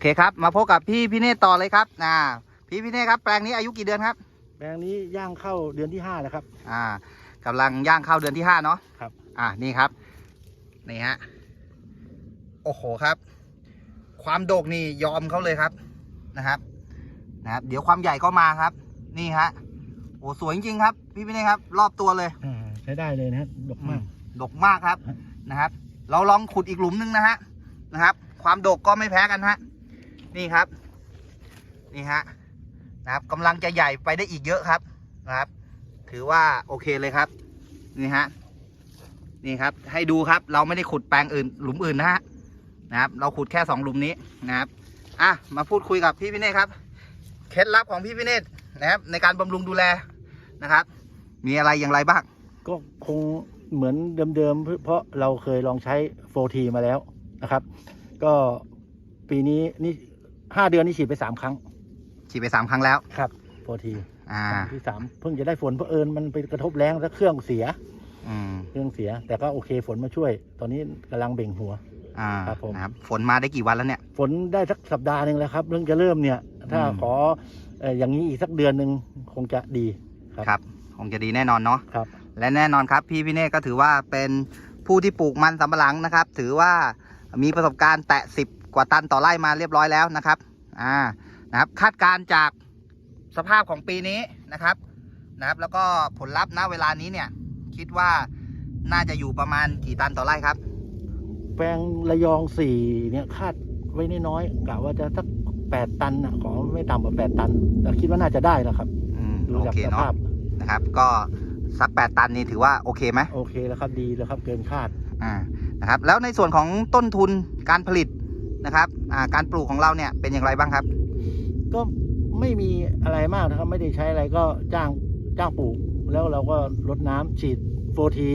เคครับ มาพบกับพี่พี่เนตรต่อเลยครับอ่าพี่พี่เนตรครับแปลงนี้อายุกี่เดือนครับ แปลงนี้ย่างเข้าเดือนที่ห้าแล้วครับ อ่ากำลังย่างเข้าเดือนที่ห้าเนาะครับ อ่านี่ครับนี่ฮะโอ้โหครับ ความโดกนี่ยอมเขาเลยครับนะครับนะครับ เดี๋ยวความใหญ่ก็มาครับ นี่ฮะโอ้สวยจริงๆครับ พี่พี่เนตรครับ รอบตัวเลยอ่าใช้ได้เลยนะฮะดกมาก ดกมากครับฮะนะครับ เราลองขุดอีกหลุมหนึงนะฮะนะครับ ความดกก็ไม่แพ้กันฮะ นี่ครับ นี่ฮะนะครับกำลังจะใหญ่ไปได้อีกเยอะครับนะครับ ถือว่าโอเคเลยครับ นี่ฮะนี่ครับ ให้ดูครับเราไม่ได้ขุดแปลงอื่น หลุมอื่นนะฮะนะครับ เราขุดแค่สองหลุมนี้นะครับอะมาพูดคุยกับพี่พิเนศครับเคล็ดลับของพี่พิเนศนะครับ ในการบำรุงดูแลนะครับ มีอะไรอย่างไรบ้างก็คงเหมือนเดิมๆ เพราะเราเคยลองใช้โฟทีมาแล้วนะครับ ก็ปีนี้นี่ ห้าเดือนนี่ฉีดไปสามครั้ง ฉีดไปสามครั้งแล้ว ครับโฟทีอ่าที่สามเพิ่งจะได้ฝนเพราะเอิญมันไปกระทบแรงแล้วเครื่องเสีย อืม เครื่องเสีย แต่ก็โอเคฝนมาช่วย ตอนนี้กำลังเบ่งหัว อ่า ครับผม นะครับ ฝนมาได้กี่วันแล้วเนี่ย ฝนได้สักสัปดาห์หนึ่งแล้วครับเรื่องจะเริ่มเนี่ย ถ้าอืม ขอเอ่ออย่างนี้อีกสักเดือนหนึ่งคงจะดี ครับ ครับ คงจะดีแน่นอนเนาะ ครับ และแน่นอนครับพี่พิเนศก็ถือว่าเป็นผู้ที่ปลูกมันสำปะหลังนะครับ ถือว่ามีประสบการณ์แตะสิบก ว่าตันต่อไร่มาเรียบร้อยแล้วนะครับอ่านะครับคาดการณ์จากสภาพของปีนี้นะครับนะครับ แล้วก็ผลลัพธ์ณเวลานี้เนี่ยคิดว่าน่าจะอยู่ประมาณกี่ตันต่อไร่ครับ แปลงระยองสี่เนี่ยคาดไว้น้อยๆกะว่าจะสักแปดตันนะขอไม่ต่ำกว่าแปดตัน แต่คิดว่าน่าจะได้แล้วครับอืมดูโอจากเคสเนาะภาพนะครับ ก็สักแปดตันนี่ถือว่าโอเคไหมโอเคแล้วครับดีแล้วครับเกินคาดอ่านะครับ แล้วในส่วนของต้นทุนการผลิต นะครับอ่าการปลูกของเราเนี่ยเป็นอย่างไรบ้างครับ ก็ไม่มีอะไรมากนะครับ ไม่ได้ใช้อะไรก็จ้างจ้างปลูก แล้วเราก็รดน้ำฉีดโฟที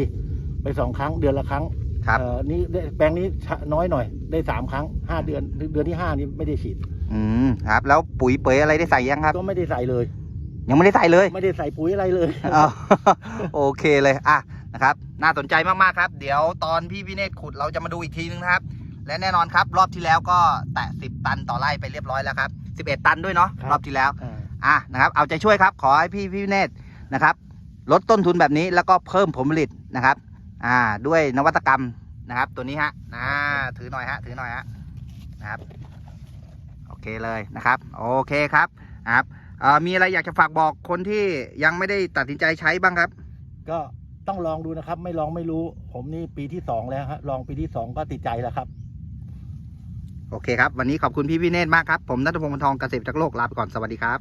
ไปสองครั้งเดือนละครั้งครับเอ่อนี่ได้แปลงนี้น้อยหน่อย ได้สามครั้งห้าเดือนเดือนที่ห้านี้ไม่ได้ฉีด อืมครับ แล้วปุ๋ยเปยอะไรได้ใส่ยังครับ ก็ไม่ได้ใส่เลย ยังไม่ได้ใส่เลย ไม่ได้ใส่ปุ๋ยอะไรเลยอ้าวโอเคเลยอะนะครับ น่าสนใจมากๆครับ เดี๋ยวตอนพี่พิเนตขุดเราจะมาดูอีกทีนึงนะครับ และแน่นอนครับ รอบที่แล้วก็แตะ 10 ตันต่อไร่ไปเรียบร้อยแล้วครับ 11 ตันด้วยเนาะครับ รอบที่แล้วอ่าอะนะครับ เอาใจช่วยครับ ขอให้พี่พี่พิเนตนะครับ ลดต้นทุนแบบนี้แล้วก็เพิ่มผลผลิตนะครับ อ่า ด้วยนวัตกรรมนะครับ ตัวนี้ฮะอ่าถือหน่อยฮะถือหน่อยฮะนะครับ โอเคเลยนะครับ โอเคครับนะครับเอ่อมีอะไรอยากจะฝากบอกคนที่ยังไม่ได้ตัดสินใจใช้บ้างครับ ก็ต้องลองดูนะครับ ไม่ลองไม่รู้ ผมนี่ปีที่สองแล้วฮะลองปีที่สองก็ติดใจแล้วครับ โอเคครับ วันนี้ขอบคุณพี่พี่เนตรมากครับ ผมนัทพงศ์ทองเกษตรจากโลกลาไปก่อนสวัสดีครับ